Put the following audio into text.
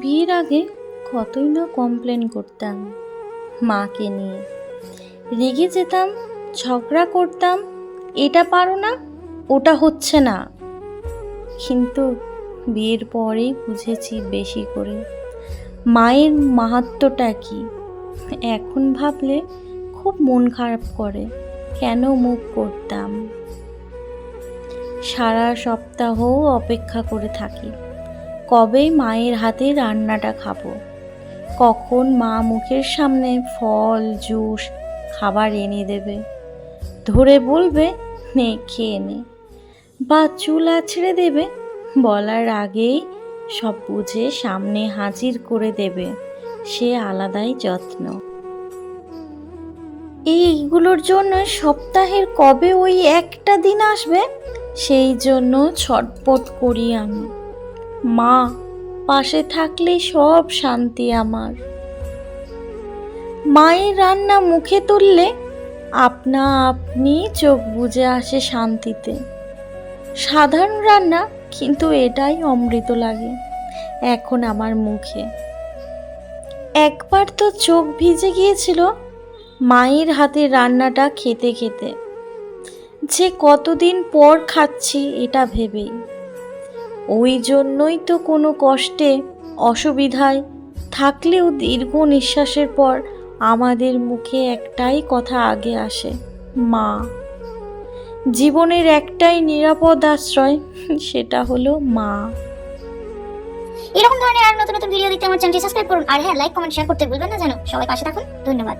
বিয়ের আগে কতই না কমপ্লেন করতাম মাকে নিয়ে। রেগে যেতাম, ঝগড়া করতাম, এটা পারো না, ওটা হচ্ছে না। কিন্তু বিয়ের পরেই বুঝেছি বেশি করে। মায়ের মাহাত্ম্যটা কি? এখন ভাবলে খুব মন খারাপ করে, কেন মুখ করতাম? সারা সপ্তাহ অপেক্ষা করে থাকি। কবে মায়ের হাতে রান্নাটা খাব? কখন মা মুখের সামনে ফল, জুস, খাবার এনে দেবে? ধরে বলবে, নে, খেয়ে নে। বা চুল আছড়ে দেবে? বলার আগেই সব বুঝে সামনে হাজির করে দেবে। সে আলাদাই যত্ন। এইগুলোর জন্য সপ্তাহের কবে ওই একটা দিন আসবে? সেই জন্য ছটপট করি আমি। মা, পাশে থাকলেই সব শান্তি আমার। মায়ের রান্না মুখে তুললে আপনা আপনি চোখ বুজে আসে শান্তিতে। সাধারণ রান্না কিন্তু এটাই অমৃত লাগে, এখন আমার মুখে। একবার তো চোখ ভিজে গিয়েছিল মায়ের হাতে রান্নাটা খেতে খেতে। যে কতদিন পর খাচ্ছি এটা ভেবেই। ওই জন্যই তো কোনো কষ্টে, অসুবিধায় থাকলেও দীর্ঘ নিঃশ্বাসের পর আমাদের মুখে একটাই কথা আগে আসে, মা। জীবনের একটাই নিরাপদ আশ্রয়, সেটা হলো মা। এরকম ধরনের আর নতুন নতুন ভিডিও দেখতে আমার চ্যানেলটি সাবস্ক্রাইব করুন। আর হ্যাঁ লাইক কমেন্ট শেয়ার করতে ভুলবেন না জানো। সবাই পাশে থাকুন। ধন্যবাদ।